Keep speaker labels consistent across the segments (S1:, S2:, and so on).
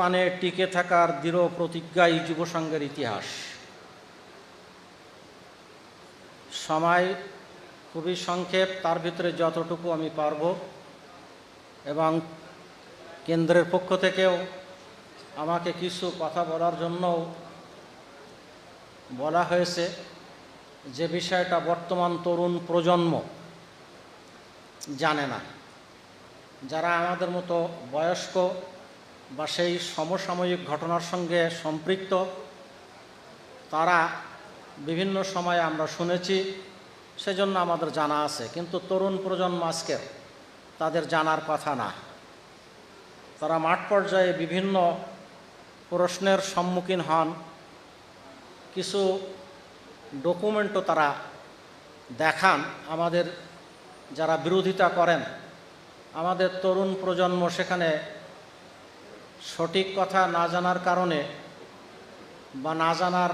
S1: পানে টিকে থাকার দৃঢ় প্রতিজ্ঞাই যুবসংঘের ইতিহাস। সময় খুবই সংক্ষেপ, তার ভিতরে যতটুকু আমি পারব এবং কেন্দ্রের পক্ষ থেকেও আমাকে কিছু কথা বলার জন্যও বলা হয়েছে যে বিষয়টা বর্তমান তরুণ প্রজন্ম জানে না। যারা আমাদের মতো বয়স্ক বা সেই সমসাময়িক ঘটনার সঙ্গে সম্পৃক্ত, তারা বিভিন্ন সময়ে আমরা শুনেছি, সেজন্য আমাদের জানা আছে। কিন্তু তরুণ প্রজন্ম আজকের তাদের জানার কথা না। তারা মাঠ পর্যায়ে বিভিন্ন প্রশ্নের সম্মুখীন হন। কিছু ডকুমেন্টও তারা দেখান। আমাদের যারা বিরোধিতা করেন, আমাদের তরুণ প্রজন্ম সেখানে সঠিক কথা না জানার কারণে বা না জানার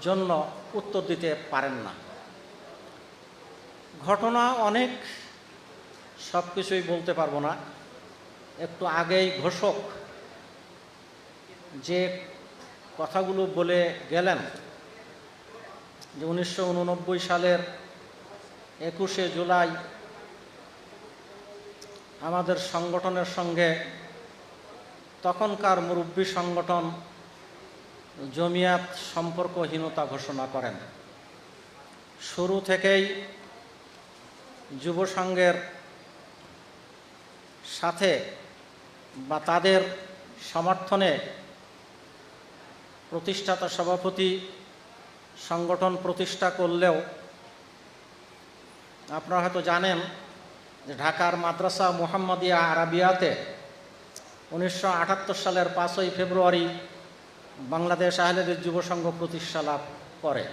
S1: জন্য উত্তর দিতে পারেন না। ঘটনা অনেক, সব কিছুই বলতে পারব না। একটু আগেই ঘোষক যে কথাগুলো বলে গেলেন যে উনিশশো উননব্বই সালের একুশে জুলাই আমাদের সংগঠনের সঙ্গে তখনকার মুরব্বী সংগঠন জমিয়াত সম্পর্কহীনতা ঘোষণা করেন। শুরু থেকেই যুব সংঘের সাথে বা তাদের সমর্থনে প্রতিষ্ঠাতা সভাপতি সংগঠন প্রতিষ্ঠা করলেও আপনারা হয়তো জানেন যে ঢাকার মাদ্রাসা মোহাম্মদিয়া আরাবিয়াতে উনিশশো আটাত্তর সালের পাঁচই ফেব্রুয়ারি বাংলাদেশ আহলেদের যুব সংঘ প্রতিষ্ঠা লাভ করে।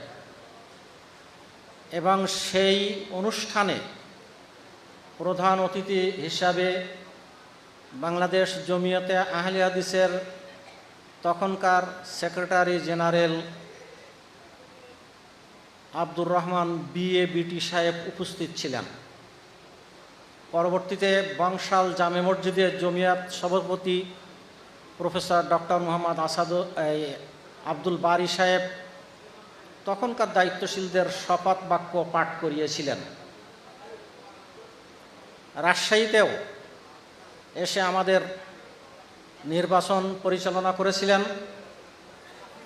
S1: এবং সেই অনুষ্ঠানে প্রধান অতিথি হিসাবে বাংলাদেশ জমিয়তে আহলে হাদিসের তখনকার secretary general Abdur Rahman BA BT সাহেব উপস্থিত ছিলেন। পরবর্তীতে বংশাল জামে মসজিদের জমিয়াত সভাপতি প্রফেসর ডক্টর মোহাম্মদ আসাদ আব্দুল বারি সাহেব তখনকার দায়িত্বশীলদের শপথ বাক্য পাঠ করিয়েছিলেন। রাজশাহীতেও এসে আমাদের নির্বাচন পরিচালনা করেছিলেন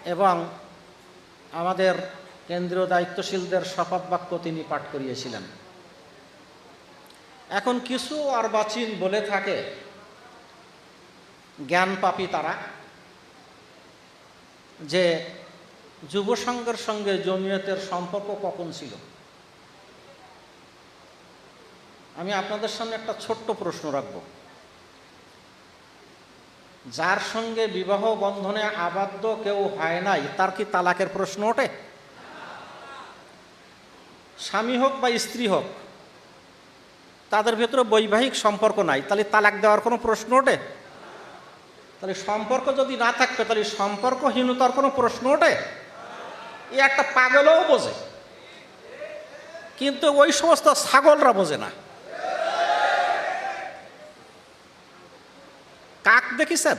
S1: এবং আমাদের কেন্দ্রীয় দায়িত্বশীলদের শপথ বাক্য তিনি পাঠ করিয়েছিলেন। এখন কিছু অর্বাচীন বলে থাকে, জ্ঞান পাপী তারা, যে যুব সংঘের সঙ্গে জমিয়তের সম্পর্ক কখন ছিল? আমি আপনাদের সামনে একটা ছোট্ট প্রশ্ন রাখব। যার সঙ্গে বিবাহ বন্ধনে আবদ্ধ কেউ হয় নাই, তার কি তালাকের প্রশ্ন ওঠে? স্বামী হোক বা স্ত্রী হোক তাদের ভেতরে বৈবাহিক সম্পর্ক নাই। তাহলে তালাক দেওয়ার কোনো প্রশ্ন ওঠে? তাহলে সম্পর্ক যদি না থাকবে তাহলে সম্পর্কহীনতার কোনো প্রশ্ন ওঠে? এ একটা পাগলও বোঝে। কিন্তু ওই সমস্ত ছাগলরা বোঝে না। কাক দেখিছেন?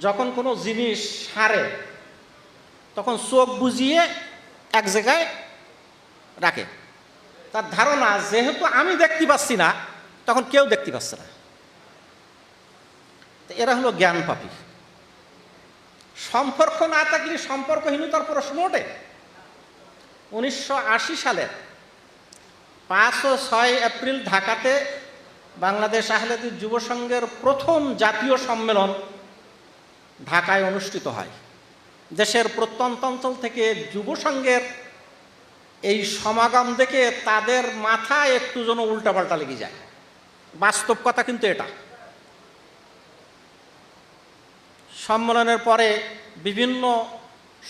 S1: যখন কোনো জিনিস সারে, তখন চোখ বুঝিয়ে এক জায়গায় রাখে। তার ধারণা, যেহেতু আমি দেখতে পাচ্ছি না, তখন কেউ দেখতে পাচ্ছে না। এরা হলো জ্ঞান পাপী। সম্পর্ক না থাকলে সম্পর্কহীনতার প্রশ্ন ওঠে। উনিশশো আশি সালে পাঁচ ও ছয় এপ্রিল ঢাকাতে বাংলাদেশ আহলেদি যুব সংঘের প্রথম জাতীয় সম্মেলন ঢাকায় অনুষ্ঠিত হয়। দেশের প্রত্যন্ত অঞ্চল থেকে যুব সংঘের এই সমাগম দেখে তাদের মাথায় একটু যেন উল্টাপাল্টা লেগে যায়। বাস্তব কথা কিন্তু এটা। সম্মেলনের পরে বিভিন্ন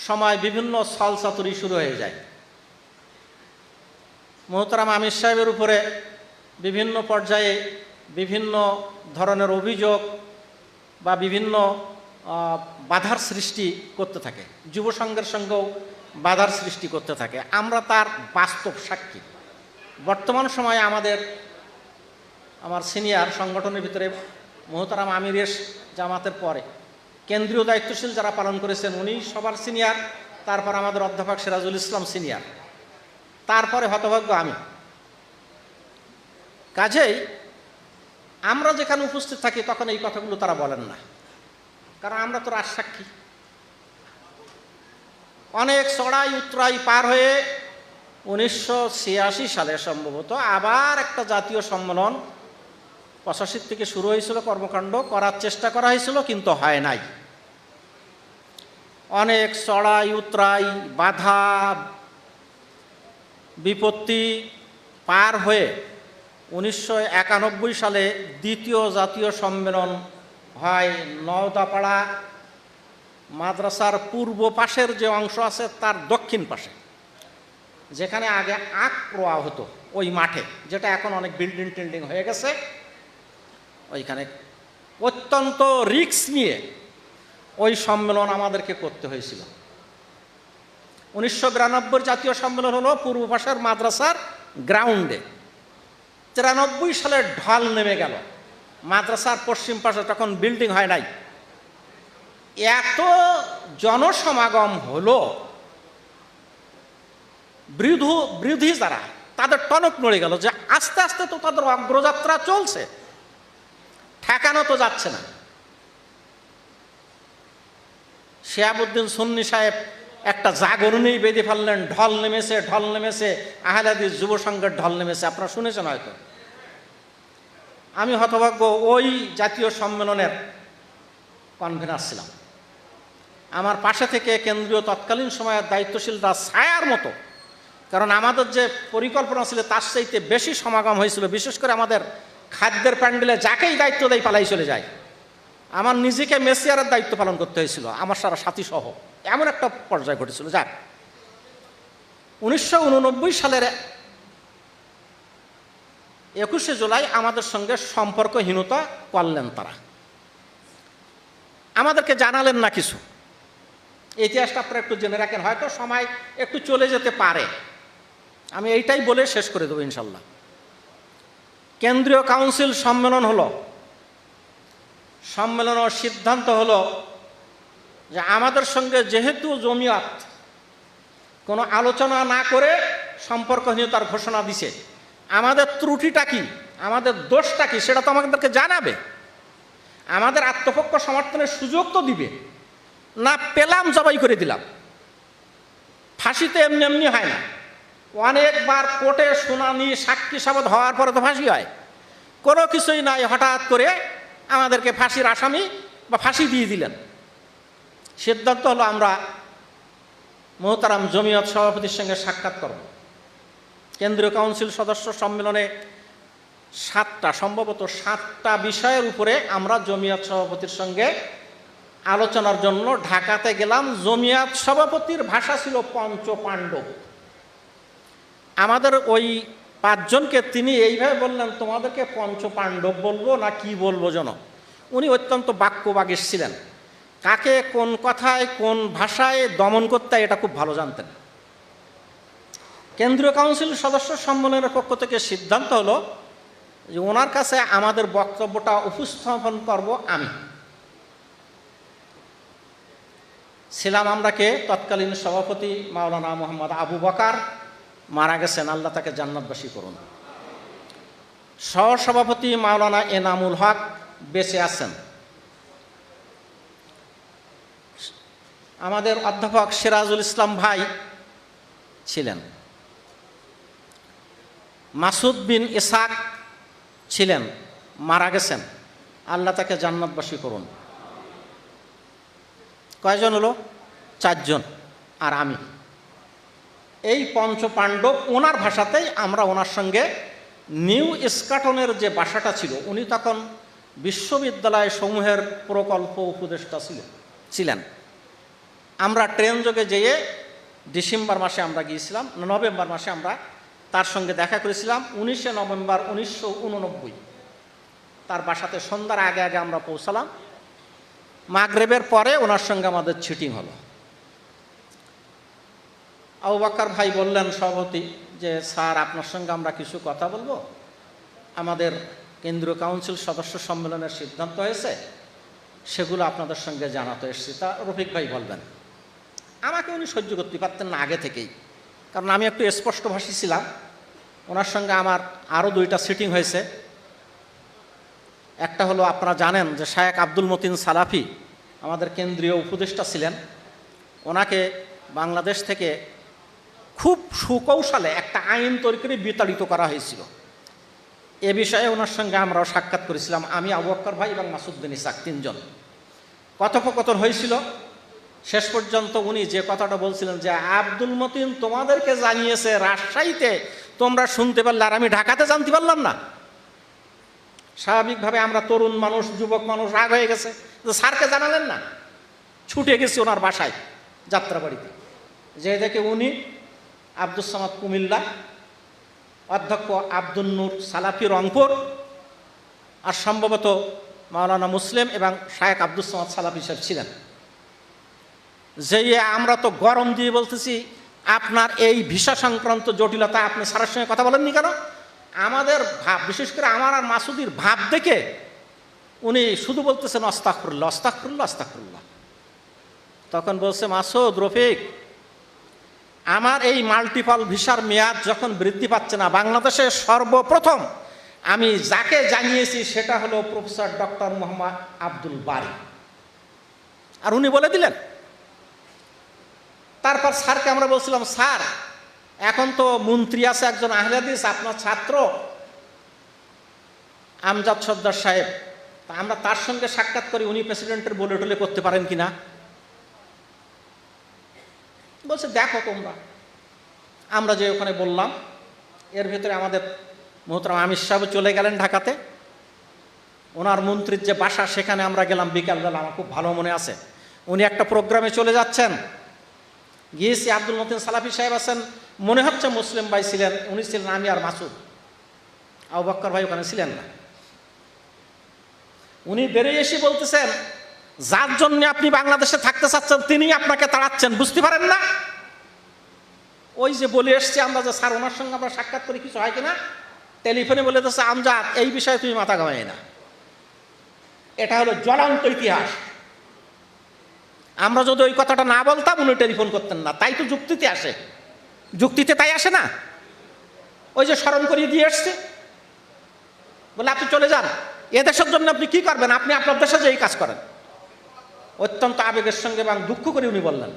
S1: সময় বিভিন্ন ছলচাতুরি শুরু হয়ে যায়। মোহতারাম আমির সাহেবের উপরে বিভিন্ন পর্যায়ে বিভিন্ন ধরনের অভিযোগ বা বিভিন্ন বাধার সৃষ্টি করতে থাকে। যুব সংঘের সঙ্গেও বাধার সৃষ্টি করতে থাকে। আমরা তার বাস্তব সাক্ষী। বর্তমান সময়ে আমাদের, আমার সিনিয়র সংগঠনের ভিতরে মোহতারাম আমিরের জামাতের পরে কেন্দ্রীয় দায়িত্বশীল যারা পালন করেছেন, উনি সবার সিনিয়র, তারপর আমাদের অধ্যাপক সিরাজুল ইসলাম সিনিয়র, তারপরে হতভাগ্য আমি। কাজেই আমরা যেখানে উপস্থিত থাকি তখন এই কথাগুলো তারা বলেন না। কারণ আমরা তো রাজসাক্ষী। অনেক চড়াই উত্তরাই পার হয়ে উনিশশো ছিয়াশি সালে সম্ভবত আবার একটা জাতীয় সম্মেলন পঁচাশির থেকে শুরু হয়েছিল, কর্মকাণ্ড করার চেষ্টা করা হয়েছিল, কিন্তু হয় নাই। অনেক চড়াই উতরাই, বাধা, বিপত্তি পার হয়ে উনিশশো একানব্বই সালে দ্বিতীয় জাতীয় সম্মেলন হয় নওদাপাড়া। মাদ্রাসার পূর্ব পাশের যে অংশ আছে, তার দক্ষিণ পাশে। যেখানে আগে আখ রোয়া হতো, ওই মাঠে, যেটা এখন অনেক বিল্ডিং টিল্ডিং হয়ে গেছে। ওইখানে অত্যন্ত রিক্স নিয়ে ওই সম্মেলন আমাদেরকে করতে হয়েছিল। উনিশশো বিরানব্বই জাতীয় সম্মেলন হলো পূর্ব পাশের মাদ্রাসার গ্রাউন্ডে তিরানব্বই সালে ঢল নেমে গেল। মাদ্রাসার পশ্চিম পাশে তখন বিল্ডিং হয় নাই এত জনসমাগম হলো, বৃদ্ধ, বৃদ্ধি যারা, তাদের টনক নড়ে গেল যে আস্তে আস্তে তো তাদের অগ্রযাত্রা চলছে। ঠেকানো তো যাচ্ছে না। শিয়াবুদ্দিন সুন্নি সাহেব একটা জাগরণেই বেঁধে ফেললেন, ঢল নেমেছে ঢল নেমেছে আহলাদিস যুব সংঘের ঢল নেমেছে, আপনারা শুনেছেন হয়তো। আমি হতভাগ্য ওই জাতীয় সম্মেলনের কনভেনার ছিলাম। আমার পাশে থেকে কেন্দ্রীয় তৎকালীন সময়ের দায়িত্বশীলরা ছায়ার মতো। কারণ আমাদের যে পরিকল্পনা ছিল, তার চাইতে বেশি সমাগম হয়েছিল। বিশেষ করে আমাদের খাদ্যের প্যান্ডেলে যাকেই দায়িত্ব দেয় পালাই চলে যায়। আমার নিজেকে মেসিয়ারের দায়িত্ব পালন করতে হয়েছিল, আমার সারা সাথী সহ এমন একটা পর্যায়ে ঘটেছিল। যাক, উনিশশো উননব্বই সালের একুশে জুলাই আমাদের সঙ্গে সম্পর্কহীনতা করলেন তারা। আমাদেরকে জানালেন না কিছু। ইতিহাসটা আপনারা একটু জেনে রাখেন, হয়তো সময় একটু চলে যেতে পারে। আমি এইটাই বলে শেষ করে দেবো ইনশাল্লাহ। কেন্দ্রীয় কাউন্সিল সম্মেলন হলো। সম্মেলনের সিদ্ধান্ত হলো যে আমাদের সঙ্গে যেহেতু জমিয়াত, কোনো আলোচনা না করে সম্পর্কহীনতার ঘোষণা দিছে, আমাদের ত্রুটিটা কি, আমাদের দোষটা কি, সেটা তো আমাদেরকে জানাবে। আমাদের আত্মপক্ষ সমর্থনের সুযোগ তো দিবে। না পেলাম, জবাই করে দিলাম। ফাঁসিতে এমনি এমনি হয় না। অনেকবার কোর্টে শুনানি, সাক্ষী সাবধ হওয়ার পরে তো ফাঁসি হয়। কোনো কিছুই নাই, হঠাৎ করে আমাদেরকে ফাঁসির আসামি বা ফাঁসি দিয়ে দিলেন। সিদ্ধান্ত হলো আমরা মোহতারাম জমিয়ত সভাপতির সঙ্গে সাক্ষাৎ করব। কেন্দ্রীয় কাউন্সিল সদস্য সম্মেলনে সাতটা, সম্ভবত সাতটা বিষয়ের উপরে আমরা জমিয়ত সভাপতির সঙ্গে আলোচনার জন্য ঢাকাতে গেলাম। জমিয়াত সভাপতির ভাষা ছিল পঞ্চ পাণ্ডব আমাদের ওই পাঁচজনকে তিনি এইভাবে বললেন, তোমাদেরকে পঞ্চ পাণ্ডব বলব না কি বলব যেন উনি অত্যন্ত বাক্যবাগীশ ছিলেন। কাকে, কোন কথায়, কোন ভাষায় দমন করতে এটা খুব ভালো জানতেন। কেন্দ্রীয় কাউন্সিল সদস্য সম্মেলনের পক্ষ থেকে সিদ্ধান্ত হলো যে ওনার কাছে আমাদের বক্তব্যটা উপস্থাপন করব আমি। ছিলাম আমরাকে তৎকালীন সভাপতি মাওলানা মোহাম্মদ আবু বকার। মারা গেছেন, আল্লাহ তাকে জান্নাতবাসী করুন। সহসভাপতি মাওলানা এনামুল হক বেঁচে আছেন। আমাদের অধ্যাপক সিরাজুল ইসলাম ভাই ছিলেন। মাসুদ বিন ইসাক ছিলেন, মারা গেছেন। আল্লাহ তাকে জান্নাতবাসী করুন। কয়জন হলো? চারজন। আর আমি। এই পঞ্চ পাণ্ডব ওনার ভাষাতেই আমরা ওনার সঙ্গে নিউ স্কাটনের যে বাসাটা ছিল, উনি তখন বিশ্ববিদ্যালয় সমূহের প্রকল্প উপদেষ্টা ছিল ছিলেন। আমরা ট্রেন যোগে যেয়ে ডিসেম্বর মাসে আমরা গিয়েছিলাম, নভেম্বর মাসে আমরা তার সঙ্গে দেখা করেছিলাম, উনিশে নভেম্বর উনিশশো উননব্বই। তার বাসাতে সন্ধ্যার আগে আগে আমরা পৌঁছালাম। মাগরেবের পরে ওনার সঙ্গে আমাদের ছিটিং হলো। আবু ভাই বললেন, সভাপতি, যে স্যার, আপনার সঙ্গে আমরা কিছু কথা বলব? আমাদের কেন্দ্রীয় কাউন্সিল সদস্য সম্মেলনের সিদ্ধান্ত হয়েছে, সেগুলো আপনাদের সঙ্গে জানাতে এসেছি। তা রফিক ভাই বলবেন, আমাকে উনি সহ্য করতে পারতেন না আগে থেকেই। কারণ আমি একটু স্পষ্টভাষী ছিলাম। ওনার সঙ্গে আমার আরও দুইটা সিটিং হয়েছে। একটা হলো আপনারা জানেন যে শায়েক আব্দুল মতিন সালাফি আমাদের কেন্দ্রীয় উপদেষ্টা ছিলেন। ওনাকে বাংলাদেশ থেকে খুব সুকৌশলে একটা আইন তৈরি করে বিতাড়িত করা হয়েছিল। এ বিষয়ে ওনার সঙ্গে আমরাও সাক্ষাৎ করেছিলাম। আমি আবু বক্কর ভাই এবং মাসুদ্দিন ইসাক তিনজন। কথোপকথন হয়েছিল। শেষ পর্যন্ত উনি যে কথাটা বলছিলেন যে, আব্দুল মতিন তোমাদেরকে জানিয়েছে রাজশাহীতে, তোমরা শুনতে পারলে আর আমি ঢাকাতে জানতে পারলাম না। স্বাভাবিকভাবে আমরা তরুণ মানুষ, যুবক মানুষ, রাগ হয়ে গেছে। স্যারকে জানালেন না। ছুটে গেছি ওনার বাসায়, যাত্রাবাড়িতে। যে দেখে উনি আব্দুল সামাদ কুমিল্লা, অধ্যক্ষ আব্দুল নূর সালাফি রংপুর, আর সম্ভবত মাওলানা মুসলিম এবং শায়েক আব্দুল সামাদ সালাফি সাহেব ছিলেন। যে আমরা তো গরম দিয়ে বলতেছি, আপনার এই ভিসা সংক্রান্ত জটিলতা আপনি স্যারের সঙ্গে কথা বলেননি কেন? আমাদের ভাব, বিশেষ করে আমার আর মাসুদির ভাব দেখে উনি শুধু বলতেছেন অস্তাকফরুল্লাহ অস্তাকফরুল্লাহ অস্তাকফরুল্লাহ তখন বলছে, মাসুদ, রফিক, আমার এই মাল্টিপল ভিসার মেয়াদ যখন বৃদ্ধি পাচ্ছে না, বাংলাদেশে সর্বপ্রথম আমি যাকে জানিয়েছি সেটা হলো প্রফেসর ডক্টর মোহাম্মদ আব্দুল বারি। আর উনি বলে দিলেন, তারপর স্যারকে আমরা বলছিলাম, স্যার এখন তো মন্ত্রী আছে একজন আহলাদিস, আপনার ছাত্র। আমজাদ সর্দার সাহেব, তা আমরা তার সঙ্গে সাক্ষাৎ করি, উনি প্রেসিডেন্টের বলে টলে করতে পারেন কিনা? বলছে, দেখো তোমরা। আমরা যে ওখানে বললাম, এর ভেতরে আমাদের মোহতরাম আমির সাহেব চলে গেলেন ঢাকাতে। ওনার মন্ত্রীর যে বাসা, সেখানে আমরা গেলাম বিকালবেলা, আমার খুব ভালো মনে আছে। উনি একটা প্রোগ্রামে চলে যাচ্ছেন। গিয়েছি আব্দুল মতিন সালাফি সাহেব আছেন, মনে হচ্ছে মুসলিম ভাই ছিলেন, উনি ছিলেন আমি আর মাসুদ। আবু বক্কর ভাই ওখানে ছিলেন না। উনি বেরিয়ে এসে বলতেছেন, যার জন্য আপনি বাংলাদেশে থাকতে চাচ্ছেন তিনি আপনাকে তাড়াচ্ছেন, বুঝতে পারেন না? ওই যে বলে এসছি, আমরা যে স্যার, ওনার সঙ্গে আমরা সাক্ষাৎ করি, কিছু হয় কিনা? টেলিফোনে বলে দিচ্ছে আমজাদ, এই বিষয়ে তুমি মাথা ঘামাই না। এটা হলো জ্বলন্ত ইতিহাস। আমরা যদি ওই কথাটা না বলতাম, উনি টেলিফোন করতেন না। তাই তো যুক্তিতে আসে। যুক্তিতে তাই আসে না? ওই যে স্মরণ করিয়ে দিয়ে এসছে। বলে, আপনি চলে যান। এ দেশের জন্য আপনি কি করবেন? আপনি আপনার দেশে যে এই কাজ করেন। অত্যন্ত আবেগের সঙ্গে এবং দুঃখ করে উনি বললেন।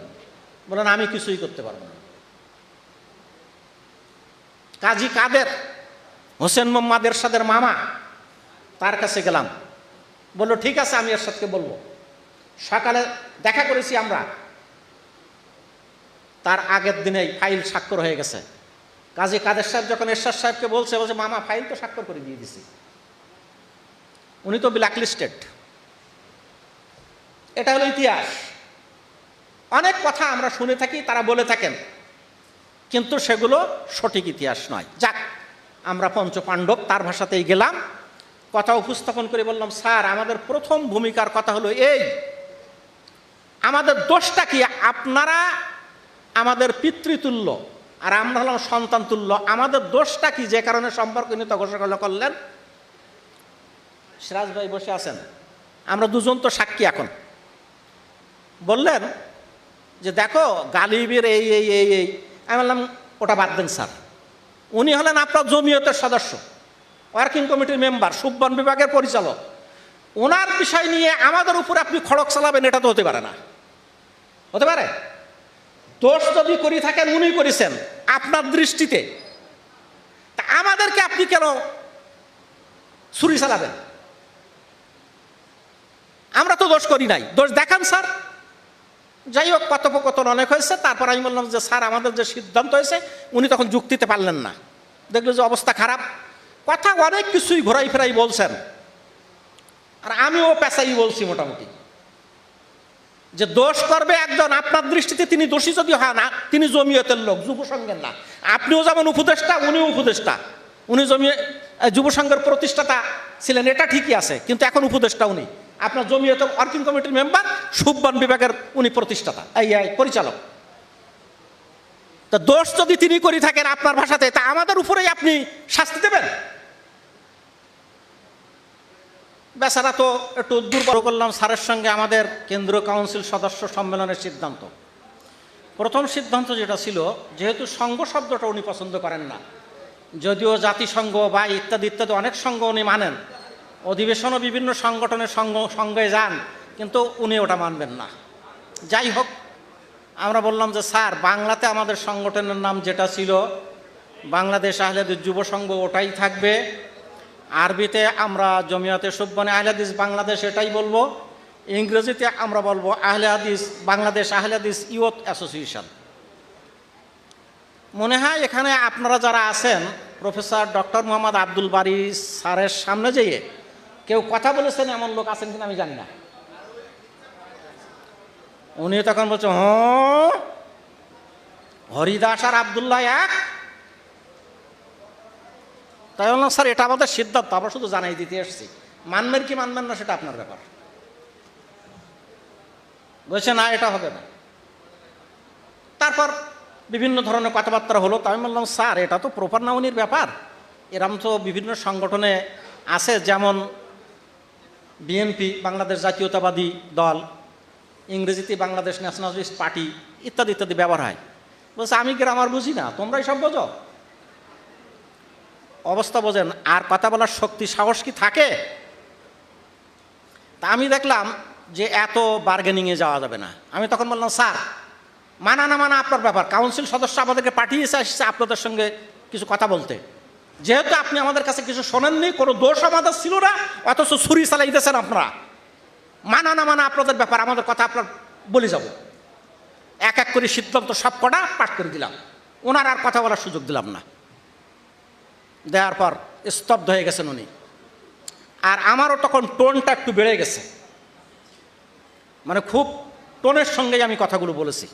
S1: বলেন আমি কিছুই করতে পারব না। কাজী কাদের, হোসেন মোহাম্মদ এরশাদের মামা, তার কাছে গেলাম। বলল, ঠিক আছে, আমি এরশাদকে বলব। সকালে দেখা করেছি আমরা। তার আগের দিনেই ফাইল স্বাক্ষর হয়ে গেছে। কাজী কাদের সাহেব যখন এরশাদ সাহেবকে বলছে বলছে, মামা, ফাইল তো স্বাক্ষর করে দিয়ে দিছি। উনি তো ব্ল্যাক লিস্টেড এটা হলো ইতিহাস। অনেক কথা আমরা শুনে থাকি, তারা বলে থাকেন। কিন্তু সেগুলো সঠিক ইতিহাস নয়। যাক, আমরা পঞ্চপাণ্ডব, তার ভাষাতেই গেলাম। কথা উপস্থাপন করে বললাম, স্যার, আমাদের প্রথম ভূমিকার কথা হলো এই। আমাদের দোষটা কি? আপনারা আমাদের পিতৃতুল্য আর আমরা হলাম সন্তান তুল্য আমাদের দোষটা কি? যে কারণে সম্পর্ক নিত ঘোষণা করলেন? সিরাজ ভাই বসে আছেন। আমরা দুজন তো সাক্ষী এখন। বললেন যে, দেখো, গালিবের এই এই এই এই। আমি বললাম, ওটা বাদ দেন, স্যার। উনি হলেন আপনার জমিয়তের সদস্য, ওয়ার্কিং কমিটির মেম্বার, সুব্বন বিভাগের পরিচালক। ওনার বিষয় নিয়ে আমাদের উপর আপনি খড়ক চালাবেন, এটা তো হতে পারে না। হতে পারে? দোষ যদি করি থাকেন উনি করেছেন, আপনার দৃষ্টিতে। তা আমাদেরকে আপনি কেন ছুরি চালাবেন? আমরা তো দোষ করি নাই। দোষ দেখান, স্যার। যাই হোক, কথোপকথন অনেক হয়েছে। তারপর আমি বললাম যে, স্যার, আমাদের যে সিদ্ধান্ত হয়েছে, উনি তখন যুক্তিতে পারলেন না। দেখল যে অবস্থা খারাপ। কথা অনেক কিছুই ঘোরাই ফেরাই বলছেন। আর আমিও পেশাই বলছি মোটামুটি। যে দোষ করবে একজন, আপনার দৃষ্টিতে তিনি দোষী যদি হয় না, তিনি জমিয়তের লোক, যুব সংঘের না। আপনিও যেমন উপদেষ্টা, উনিও উপদেষ্টা। উনি জমি যুব সংঘের প্রতিষ্ঠাতা ছিলেন, এটা ঠিকই আছে, কিন্তু এখন উপদেষ্টা উনি আপনার জমিয়ত ওয়ার্কিং কমিটির মেম্বার সুব্বান বিভাগের উনি প্রতিষ্ঠাতা, এই এই, পরিচালক। তা দোষ যদি তিনি করে থাকেন আপনার ভাষাতে, তা আমাদের উপরেই আপনি শাস্তি দেবেন। বেচারা তো একটু দুর্বল করলাম, স্যারের সঙ্গে আমাদের কেন্দ্রীয় কাউন্সিল সদস্য সম্মেলনের সিদ্ধান্ত। প্রথম সিদ্ধান্ত যেটা ছিল, যেহেতু সংঘ শব্দটা উনি পছন্দ করেন না, যদিও জাতিসংঘ বা ইত্যাদি ইত্যাদি অনেক সংঘ উনি মানেন, অধিবেশনও বিভিন্ন সংগঠনের সঙ্গ, সঙ্গে যান, কিন্তু উনি ওটা মানবেন না। যাই হোক, আমরা বললাম যে, স্যার, বাংলাতে আমাদের সংগঠনের নাম যেটা ছিল, বাংলাদেশ আহলেদের যুব সংঘ ওটাই থাকবে। আরবিতে আমরা জমিয়তে সুব্বানে হাদিস বাংলাদেশ এটাই বলব, ইংরেজিতে আমরা বলব আহলে হাদিস বাংলাদেশ আহলে হাদিস ইউথ অ্যাসোসিয়েশন। মনে হয় এখানে আপনারা যারা আছেন, প্রফেসর ডক্টর মোহাম্মদ আব্দুল বারি স্যারের সামনে যেয়ে কেউ কথা বলেছেন এমন লোক আছেন কিনা আমি জানি না। উনি তখন বলছে হ হরিদাস আর আবদুল্লাহ এক তাই বললাম, স্যার, এটা আমাদের সিদ্ধান্ত, আমরা শুধু জানাই দিতে এসেছি। মানবেন কি মানবেন না সেটা আপনার ব্যাপার। বলছে, না, এটা হবে না। তারপর বিভিন্ন ধরনের কথাবার্তা হলো। তো আমি বললাম, স্যার, এটা তো প্রপার নাউনির ব্যাপার। এরম তো বিভিন্ন সংগঠনে আছে, যেমন বিএনপি বাংলাদেশ জাতীয়তাবাদী দল, ইংরেজিতে বাংলাদেশ ন্যাশনালিস্ট পার্টি, ইত্যাদি ইত্যাদি ব্যবহার হয়। বলছে, আমি গ্রামার বুঝি না, তোমরাই সব বোঝো? অবস্থা বোঝেন, আর কথা বলার শক্তি, সাহস কি থাকে? তা আমি দেখলাম যে এত বার্গেনিংয়ে যাওয়া যাবে না। আমি তখন বললাম, স্যার, মানা না মানা আপনার ব্যাপার। কাউন্সিল সদস্য আমাদেরকে পাঠিয়েছে, আসছে আপনাদের সঙ্গে কিছু কথা বলতে। যেহেতু আপনি আমাদের কাছে কিছু শোনেননি, কোনো দোষ আমাদের ছিল না, অথচ ছুরি চালাইতেছেন আপনারা। মানা না মানা আপনাদের ব্যাপার, আমাদের কথা আপনার বলে যাব। এক এক করে সিদ্ধান্ত সব কটা পাঠ করে দিলাম। ওনার আর কথা বলার সুযোগ দিলাম না। দেওয়ার পর স্তব্ধ হয়ে গেছেন উনি। আর আমারও তখন টোনটা একটু বেড়ে গেছে। মানে খুব টোনের সঙ্গেই আমি কথাগুলো বলেছি।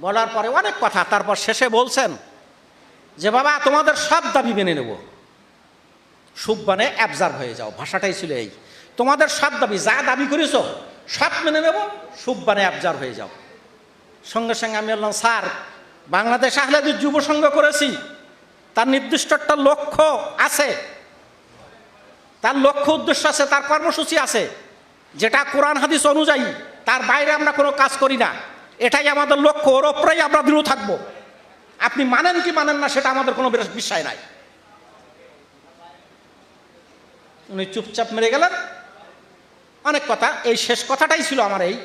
S1: বলার পরে অনেক কথা, তারপর শেষে বলছেন যে, বাবা, তোমাদের সব দাবি মেনে নেব। সুব্বানে অ্যাবজার্ভ হয়ে যাও, ভাষাটাই ছিল এই। তোমাদের সব দাবি, যা দাবি করেছ, সব মেনে নেব সুব্বানে অ্যাবজার্ভ হয়ে যাও। সঙ্গে সঙ্গে আমি বললাম, স্যার, বাংলাদেশ আহলাদের যুব সংঘ করেছি। তার নির্দিষ্ট একটা লক্ষ্য আছে। তার লক্ষ্য উদ্দেশ্য আছে, তার কর্মসূচি আছে। যেটা কোরআন হাদিস অনুযায়ী তার বাইরে আমরা কোনো কাজ করি না। এটাই আমাদের লক্ষ্য, ওর ওপরেই আমরা দৃঢ় থাকব। আপনি মানেন কি মানেন না সেটা আমাদের কোনো বিষয় নাই। উনি চুপচাপ মেরে গেলেন। অনেক কথা, এই শেষ কথাটাই ছিল আমার এই,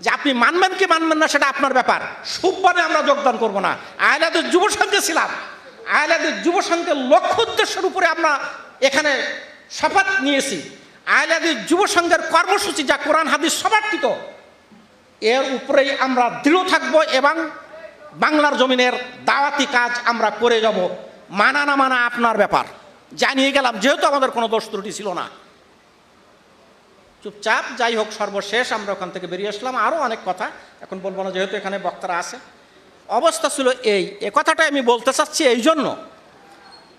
S1: যে আপনি মানবেন কি মানবেন না সেটা আপনার ব্যাপার। সুব্বানে আমরা যোগদান করব না। আয়লাদের যুব সংঘে ছিলাম। আয়লাদের যুব সংঘের লক্ষ্য উদ্দেশ্যের উপরে আমরা এখানে শপথ নিয়েছি। আয়লাদের যুব সংঘের কর্মসূচি যা কোরআন, হাদিস সমর্থিত, এর উপরেই আমরা দৃঢ় থাকব এবং বাংলার জমিনের দাওয়াতি কাজ আমরা করে যাব। মানা না মানা আপনার ব্যাপার। জানিয়ে গেলাম, যেহেতু আমাদের কোনো দোষ ত্রুটি ছিল না। চুপচাপ যাই হোক, সর্বশেষ আমরা ওখান থেকে বেরিয়ে আসলাম। আরও অনেক কথা। এখন বলব না, যেহেতু এখানে বক্তারা আছে। অবস্থা ছিল এই। এ কথাটাই আমি বলতে চাচ্ছি এই জন্য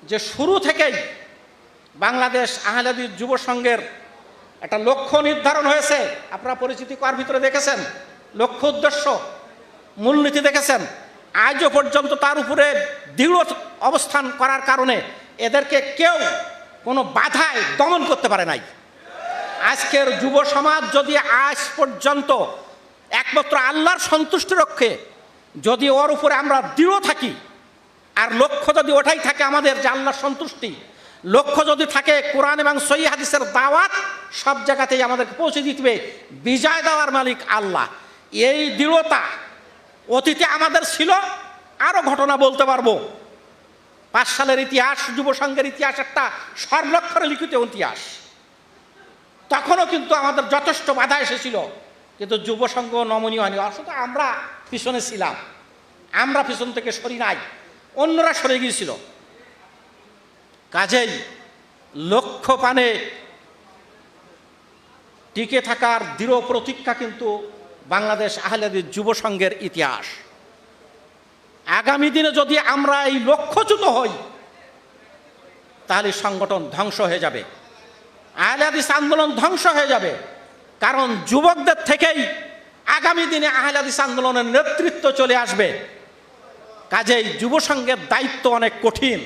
S1: যে শুরু থেকেই বাংলাদেশ আহলাদির যুব সংঘের একটা লক্ষ্য নির্ধারণ হয়েছে। আপনারা পরিচিতি কার ভিতরে দেখেছেন? লক্ষ্য উদ্দেশ্য, মূলনীতি দেখেছেন? আজও পর্যন্ত তার উপরে দৃঢ় অবস্থান করার কারণে এদেরকে কেউ কোনো বাধায় দমন করতে পারে নাই। আজকের যুব সমাজ যদি আজ পর্যন্ত একমাত্র আল্লাহর সন্তুষ্টি রক্ষে যদি ওর উপরে আমরা দৃঢ় থাকি, আর লক্ষ্য যদি ওঠাই থাকে আমাদের আল্লাহর সন্তুষ্টি, লক্ষ্য যদি থাকে কোরআন এবং সই হাদিসের দাওয়াত, সব জায়গাতেই আমাদেরকে পৌঁছে দিতে বিজয় দেওয়ার মালিক আল্লাহ। এই দৃঢ়তা অতীতে আমাদের ছিল, আরও ঘটনা বলতে পারব। পাঁচ সালের ইতিহাস, যুব সংঘের ইতিহাস একটা সর্বক্ষরে লিখিত ইতিহাস। তখনও কিন্তু আমাদের যথেষ্ট বাধা এসেছিল। কিন্তু যুব সংঘ নমনীয় হয়নি। অথচ আমরা পিছনে ছিলাম। আমরা পিছন থেকে সরি নাই। অন্যরা সরে গিয়েছিল। কাজেই লক্ষ্য পানে টিকে থাকার দৃঢ় প্রতীক্ষা কিন্তু বাংলাদেশ আহলেদের যুব সংঘের ইতিহাস। আগামী দিনে যদি আমরা এই লক্ষ্যচ্যুত হই, তাহলে সংগঠন ধ্বংস হয়ে যাবে। আহলাদিস আন্দোলন ধ্বংস হয়ে যাবে। কারণ যুবকদের থেকেই আগামী দিনে আহলাদিস আন্দোলনের নেতৃত্ব চলে আসবে। কাজেই যুব সংঘের দায়িত্ব অনেক কঠিন।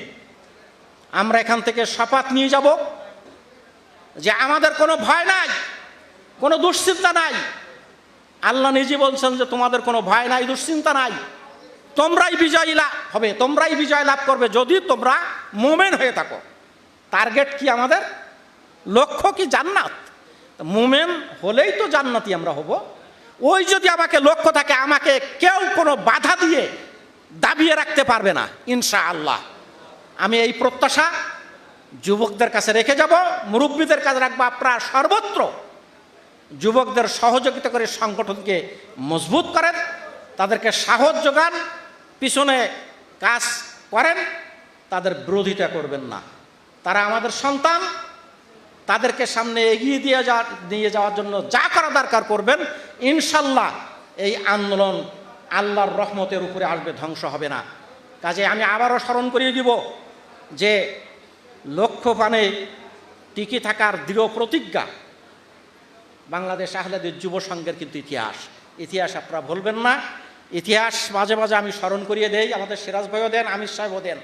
S1: আমরা এখান থেকে শপথ নিয়ে যাব যে আমাদের কোনো ভয় নাই, কোনো দুশ্চিন্তা নাই। আল্লাহ নিজে বলছেন যে তোমাদের কোনো ভয় নাই, দুশ্চিন্তা নাই। তোমরাই বিজয়ী লাভ হবে, তোমরাই বিজয় লাভ করবে যদি তোমরা মোমেন হয়ে থাকো। টার্গেট কি আমাদের? লক্ষ্য কি জান্নাত? মোমেন হলেই তো জান্নাতি আমরা হব। ওই যদি আমাকে লক্ষ্য থাকে, আমাকে কেউ কোনো বাধা দিয়ে দাবিয়ে রাখতে পারবে না ইনশা আল্লাহ আমি এই প্রত্যাশা যুবকদের কাছে রেখে যাব, মুরব্বীদের কাছে রাখব আপনারা সর্বত্র। যুবকদের সহযোগিতা করে সংগঠনকে মজবুত করেন, তাদেরকে সাহস যোগান, পিছনে কাজ করেন, তাদের বিরোধিতা করবেন না। তারা আমাদের সন্তান তাদেরকে সামনে এগিয়ে দিয়ে যা, নিয়ে যাওয়ার জন্য যা করা দরকার করবেন, ইনশাল্লাহ এই আন্দোলন আল্লাহর রহমতের উপরে আসবে, ধ্বংস হবে না। কাজে আমি আবারও স্মরণ করিয়ে দিব যে লক্ষ্য পানে টিকে থাকার দৃঢ় প্রতিজ্ঞা বাংলাদেশ আহলাদের যুব সংঘের কিন্তু ইতিহাস। ইতিহাস আপনারা ভুলবেন না। ইতিহাস মাঝে মাঝে আমি স্মরণ করিয়ে দেই। আমাদের সিরাজ ভাইও দেন, আমির সাহেবও দেন।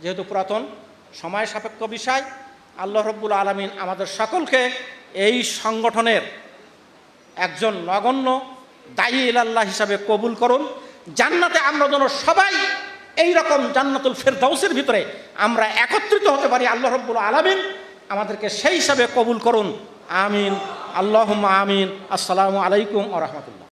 S1: যেহেতু পুরাতন, সময় সাপেক্ষ বিষয় আল্লাহ রব্বুল আলমিন আমাদের সকলকে এই সংগঠনের একজন নগণ্য দায়ী ইলাল্লাহ হিসাবে কবুল করুন। জান্নাতে আমরা যেন সবাই এই রকম জান্নাতুল ফেরদাউসের ভিতরে আমরা একত্রিত হতে পারি, আল্লাহ রব্বুল আলমিন আমাদেরকে সেই হিসাবে কবুল করুন। আমিন। আল্লাহ আমিন। আসসালামু আলাইকুম আ রহমতুল্লাহ।